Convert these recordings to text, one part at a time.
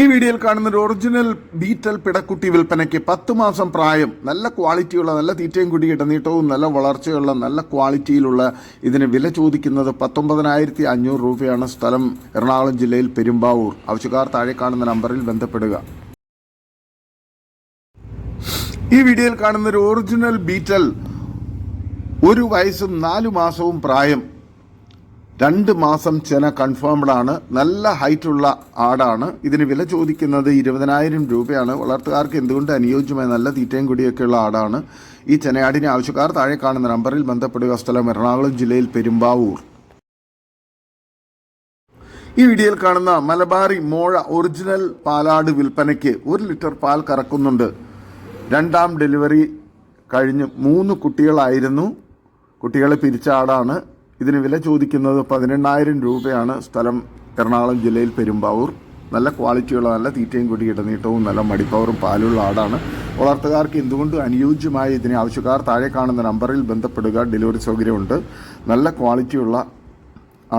ഈ വീഡിയോയിൽ കാണുന്ന ഒരു ഒറിജിനൽ ബീറ്റൽ പിടക്കുട്ടി വിൽപ്പനയ്ക്ക് പത്ത് മാസം പ്രായം നല്ല ക്വാളിറ്റിയുള്ള നല്ല തീറ്റയും കുടി ഇടനീട്ടവും നല്ല വളർച്ചയുള്ള നല്ല ക്വാളിറ്റിയിലുള്ള ഇതിന് വില ചോദിക്കുന്നത് പത്തൊമ്പതിനായിരത്തി അഞ്ഞൂറ് രൂപയാണ് സ്ഥലം എറണാകുളം ജില്ലയിൽ പെരുമ്പാവൂർ. ആവശ്യക്കാർ താഴെ കാണുന്ന നമ്പറിൽ ബന്ധപ്പെടുക. ഈ വീഡിയോയിൽ കാണുന്ന ഒരു ഒറിജിനൽ ബീറ്റൽ ഒരു വയസ്സും നാലു മാസവും പ്രായം രണ്ട് മാസം ചെന കൺഫേംഡ് ആണ്. നല്ല ഹൈറ്റുള്ള ആടാണ്. ഇതിന് വില ചോദിക്കുന്നത് ഇരുപതിനായിരം രൂപയാണ്. വളർത്തുകാർക്ക് എന്തുകൊണ്ട് അനുയോജ്യമായ നല്ല തീറ്റയും കുടിയൊക്കെയുള്ള ആടാണ്? ഈ ചെനയാടിനെ ആവശ്യക്കാർ താഴെ കാണുന്ന നമ്പറിൽ ബന്ധപ്പെടുക. സ്ഥലം എറണാകുളം ജില്ലയിൽ പെരുമ്പാവൂർ. ഈ വീഡിയോയിൽ കാണുന്ന മലബാറി മോഴ ഒറിജിനൽ പാലാട് വിൽപ്പനയ്ക്ക് ഒരു ലിറ്റർ പാൽ കറക്കുന്നുണ്ട്. രണ്ടാം ഡെലിവറി കഴിഞ്ഞ് മൂന്ന് കുട്ടികളായിരുന്നു. കുട്ടികളെ പിരിച്ച ആടാണ്. ഇതിന് വില ചോദിക്കുന്നത് പതിനെണ്ണായിരം രൂപയാണ്. സ്ഥലം എറണാകുളം ജില്ലയിൽ പെരുമ്പാവൂർ. നല്ല ക്വാളിറ്റിയുള്ള നല്ല തീറ്റയും കൂടി ഇടനീട്ടവും നല്ല മടിപ്പവറും പാലുള്ള ആടാണ്. വളർത്തുകാർക്ക് എന്തുകൊണ്ടും അനുയോജ്യമായ ഇതിനെ ആവശ്യക്കാർ താഴെ കാണുന്ന നമ്പറിൽ ബന്ധപ്പെടുക ഡെലിവറി സൗകര്യമുണ്ട്. നല്ല ക്വാളിറ്റിയുള്ള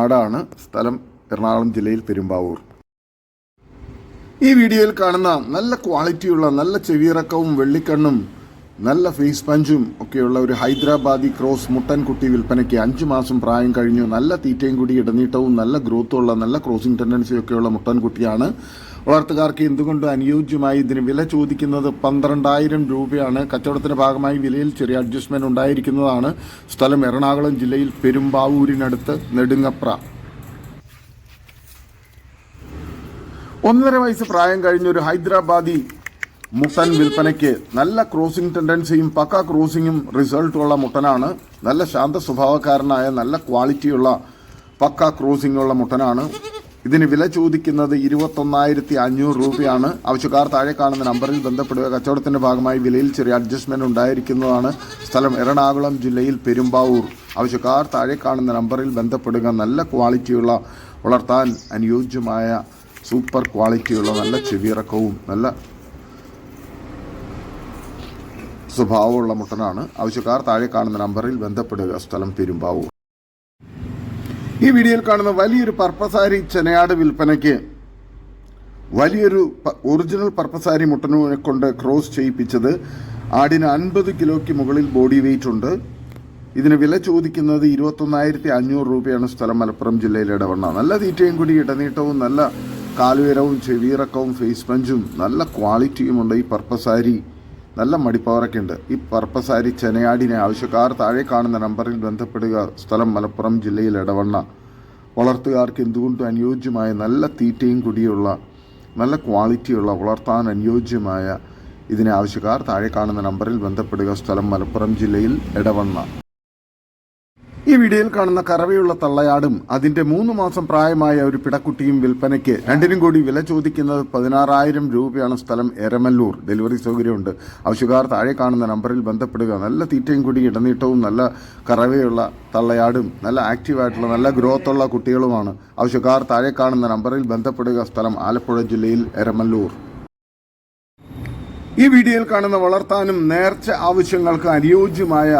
ആടാണ് സ്ഥലം എറണാകുളം ജില്ലയിൽ പെരുമ്പാവൂർ. ഈ വീഡിയോയിൽ കാണുന്ന നല്ല ക്വാളിറ്റിയുള്ള നല്ല ചെവിയിറക്കവും വെള്ളിക്കണ്ണും നല്ല ഫേസ് പഞ്ചും ഒക്കെയുള്ള ഒരു ഹൈദരാബാദി ക്രോസ് മുട്ടൻകുട്ടി വിൽപ്പനയ്ക്ക് അഞ്ച് മാസം പ്രായം കഴിഞ്ഞു. നല്ല തീറ്റയും കൂടി ഇടനീട്ടവും നല്ല ഗ്രോത്തുള്ള നല്ല ക്രോസിംഗ് ടെൻഡൻസിയും ഒക്കെയുള്ള മുട്ടൻകുട്ടിയാണ്. വളർത്തുകാർക്ക് എന്തുകൊണ്ടും അനുയോജ്യമായി ഇതിന് വില ചോദിക്കുന്നത് പന്ത്രണ്ടായിരം രൂപയാണ്. കച്ചവടത്തിന്റെ ഭാഗമായി വിലയിൽ ചെറിയ അഡ്ജസ്റ്റ്മെന്റ് ഉണ്ടായിരിക്കുന്നതാണ്. സ്ഥലം എറണാകുളം ജില്ലയിൽ പെരുമ്പാവൂരിനടുത്ത് നെടുങ്ങപ്ര. ഒന്നര വയസ്സ് പ്രായം കഴിഞ്ഞ ഒരു ഹൈദരാബാദി മുട്ടൻ വിൽപ്പനയ്ക്ക് നല്ല ക്രോസിംഗ് ടെൻഡൻസിയും പക്ക ക്രോസിംഗും റിസൾട്ടുള്ള മുട്ടനാണ്. നല്ല ശാന്ത സ്വഭാവക്കാരനായ നല്ല ക്വാളിറ്റിയുള്ള പക്ക ക്രോസിംഗ് ഉള്ള മുട്ടനാണ്. ഇതിന് വില ചോദിക്കുന്നത് ഇരുപത്തൊന്നായിരത്തി അഞ്ഞൂറ് രൂപയാണ്. ആവശ്യക്കാർ താഴെ കാണുന്ന നമ്പറിൽ ബന്ധപ്പെടുക. കച്ചവടത്തിന്റെ ഭാഗമായി വിലയിൽ ചെറിയ അഡ്ജസ്റ്റ്മെന്റ് ഉണ്ടായിരിക്കുന്നതാണ് സ്ഥലം എറണാകുളം ജില്ലയിൽ പെരുമ്പാവൂർ. ആവശ്യക്കാർ താഴെ കാണുന്ന നമ്പറിൽ ബന്ധപ്പെടുക. നല്ല ക്വാളിറ്റിയുള്ള വളർത്താൻ അനുയോജ്യമായ സൂപ്പർ ക്വാളിറ്റിയുള്ള നല്ല ചെവിയിറക്കവും നല്ല സ്വഭാവമുള്ള മുട്ടനാണ്. ആവശ്യക്കാർ താഴെ കാണുന്ന നമ്പറിൽ ബന്ധപ്പെടുക. സ്ഥലം പെരുമ്പാവൂർ. ഈ വീഡിയോയിൽ കാണുന്ന വലിയൊരു പർപ്പസാരി ചെനയാട് വിൽപ്പനയ്ക്ക് വലിയൊരു ഒറിജിനൽ പർപ്പസാരി മുട്ടനെ കൊണ്ട് ക്രോസ് ചെയ്യിപ്പിച്ചത് ആടിന് അൻപത് കിലോയ്ക്ക് മുകളിൽ ബോഡി വെയിറ്റ് ഉണ്ട്. ഇതിന് വില ചോദിക്കുന്നത് ഇരുപത്തൊന്നായിരത്തി അഞ്ഞൂറ് രൂപയാണ് സ്ഥലം മലപ്പുറം ജില്ലയിലെ ഇടവണ്ണ. നല്ല തീറ്റയും കൂടി ഇടനീട്ടവും നല്ല കാലുയരവും ചെവിയിറക്കവും ഫേസ് പഞ്ചും നല്ല ക്വാളിറ്റിയുമുണ്ട് ഈ പർപ്പസാരി നല്ല മടിപ്പവറൊക്കെ ഉണ്ട് ഈ പർപ്പസാരി ചെനയാടിനെ ആവശ്യക്കാർ താഴെ കാണുന്ന നമ്പറിൽ ബന്ധപ്പെടുക. സ്ഥലം മലപ്പുറം ജില്ലയിൽ ഇടവണ്ണ വളർത്തുകാർക്ക് എന്തുകൊണ്ടും അനുയോജ്യമായ നല്ല തീറ്റയും കുടിയുള്ള നല്ല ക്വാളിറ്റിയുള്ള വളർത്താൻ അനുയോജ്യമായ ഇതിനെ ആവശ്യക്കാർ താഴെ കാണുന്ന നമ്പറിൽ ബന്ധപ്പെടുക. സ്ഥലം മലപ്പുറം ജില്ലയിൽ ഇടവണ്ണ ഈ വീഡിയോയിൽ കാണുന്ന കറവയുള്ള തള്ളയാടും അതിന്റെ മൂന്ന് മാസം പ്രായമായ ഒരു പിടക്കുട്ടിയും വിൽപ്പനയ്ക്ക് രണ്ടിനും കൂടി വില ചോദിക്കുന്നത് പതിനാറായിരം രൂപയാണ് സ്ഥലം എരമല്ലൂർ. ഡെലിവറി സൗകര്യമുണ്ട്. ആവശ്യക്കാർ താഴെ കാണുന്ന നമ്പറിൽ ബന്ധപ്പെടുക. നല്ല തീറ്റയും കൂടി ഇടനീട്ടവും നല്ല കറവയുള്ള തള്ളയാടും നല്ല ആക്റ്റീവായിട്ടുള്ള നല്ല ഗ്രോത്ത് ഉള്ള കുട്ടികളുമാണ്. ആവശ്യക്കാർ താഴെ കാണുന്ന നമ്പറിൽ ബന്ധപ്പെടുക. സ്ഥലം ആലപ്പുഴ ജില്ലയിൽ എരമല്ലൂർ. ഈ വീഡിയോയിൽ കാണുന്ന വളർത്താനും നേർച്ച ആവശ്യങ്ങൾക്ക് അനുയോജ്യമായ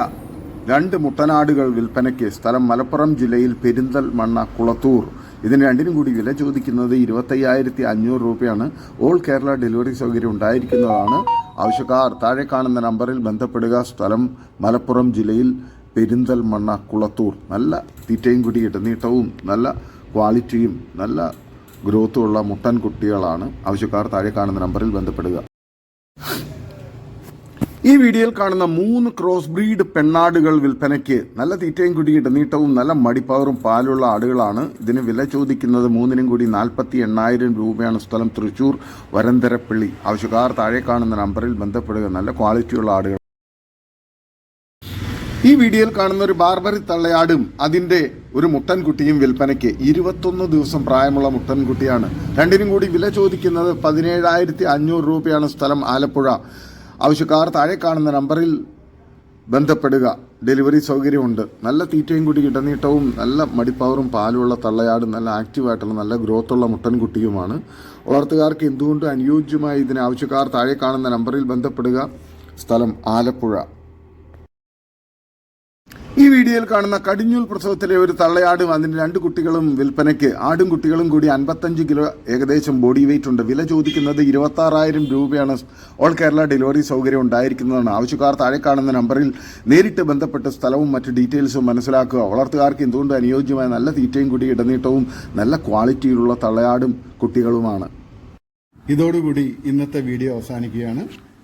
രണ്ട് മുട്ടനാടുകൾ വിൽപ്പനയ്ക്ക് സ്ഥലം മലപ്പുറം ജില്ലയിൽ പെരിന്തൽമണ്ണ കുളത്തൂർ. ഇതിന് രണ്ടിനും കൂടി വില ചോദിക്കുന്നത് ഇരുപത്തയ്യായിരത്തി അഞ്ഞൂറ് രൂപയാണ്. ഓൾ കേരള ഡെലിവറി സൗകര്യം ഉണ്ടായിരിക്കുന്നതാണ്. ആവശ്യക്കാർ താഴെ കാണുന്ന നമ്പറിൽ ബന്ധപ്പെടുക. സ്ഥലം മലപ്പുറം ജില്ലയിൽ പെരിന്തൽമണ്ണ കുളത്തൂർ. നല്ല തീറ്റയും കൂടി ഇടനീട്ടവും നല്ല ക്വാളിറ്റിയും നല്ല ഗ്രോത്തുമുള്ള മുട്ടൻ കുട്ടികളാണ് ആവശ്യക്കാർ താഴെ കാണുന്ന നമ്പറിൽ ബന്ധപ്പെടുക. ഈ വീഡിയോയിൽ കാണുന്ന മൂന്ന് ക്രോസ് ബ്രീഡ് പെണ്ണാടുകൾ വിൽപ്പനയ്ക്ക് നല്ല തീറ്റയും കുടിയിട്ട് ഇടനീട്ടവും നല്ല മടിപ്പവറും പാലുള്ള ആടുകളാണ്. ഇതിന് വില ചോദിക്കുന്നത് മൂന്നിനും കൂടി നാൽപ്പത്തി എണ്ണായിരം രൂപയാണ്. സ്ഥലം തൃശൂർ വരന്തരപ്പള്ളി. ആവശ്യക്കാർ താഴെ കാണുന്ന നമ്പറിൽ ബന്ധപ്പെടുക. നല്ല ക്വാളിറ്റിയുള്ള ആടുകൾ. ഈ വീഡിയോയിൽ കാണുന്ന ഒരു ബാർബറി തള്ളയാടും അതിന്റെ ഒരു മുട്ടൻകുട്ടിയും വിൽപ്പനയ്ക്ക് ഇരുപത്തൊന്ന് ദിവസം പ്രായമുള്ള മുട്ടൻകുട്ടിയാണ് രണ്ടിനും കൂടി വില ചോദിക്കുന്നത് പതിനേഴായിരത്തി അഞ്ഞൂറ് രൂപയാണ്. സ്ഥലം ആലപ്പുഴ. ആവശ്യക്കാർ താഴെ കാണുന്ന നമ്പറിൽ ബന്ധപ്പെടുക. ഡെലിവറി സൗകര്യമുണ്ട്. നല്ല തീറ്റയും കൂടി ഇടനീട്ടവും നല്ല മടിപ്പവറും പാലുള്ള തള്ളയാടും നല്ല ആക്റ്റീവായിട്ടുള്ള നല്ല ഗ്രോത്തുള്ള മുട്ടൻകുട്ടിയുമാണ്. വളർത്തുകാർക്ക് എന്തുകൊണ്ടും അനുയോജ്യമായി ഇതിന് ആവശ്യക്കാർ താഴെ കാണുന്ന നമ്പറിൽ ബന്ധപ്പെടുക? സ്ഥലം ആലപ്പുഴ. ഈ വീഡിയോയിൽ കാണുന്ന കടിഞ്ഞൂൽ പ്രസവത്തിലെ ഒരു തള്ളയാടും അതിന് രണ്ട് കുട്ടികളും വിൽപ്പനയ്ക്ക്. ആടും കുട്ടികളും കൂടി അൻപത്തഞ്ച് കിലോ ഏകദേശം ബോഡി വെയിറ്റ് ഉണ്ട്. വില ചോദിക്കുന്നത് ഇരുപത്താറായിരം രൂപയാണ്. ഓൾ കേരള ഡെലിവറി സൗകര്യം ഉണ്ടായിരിക്കുന്നതാണ്. ആവശ്യക്കാർ താഴെ കാണുന്ന നമ്പറിൽ നേരിട്ട് ബന്ധപ്പെട്ട് സ്ഥലവും മറ്റ് ഡീറ്റെയിൽസും മനസ്സിലാക്കുക. വളർത്തുകാർക്ക് എന്തുകൊണ്ട് അനുയോജ്യമായ നല്ല തീറ്റയും കൂടി ഇടനീട്ടവും നല്ല ക്വാളിറ്റിയിലുള്ള തള്ളയാടും കുട്ടികളുമാണ്. ഇതോടുകൂടി ഇന്നത്തെ വീഡിയോ അവസാനിക്കുകയാണ്.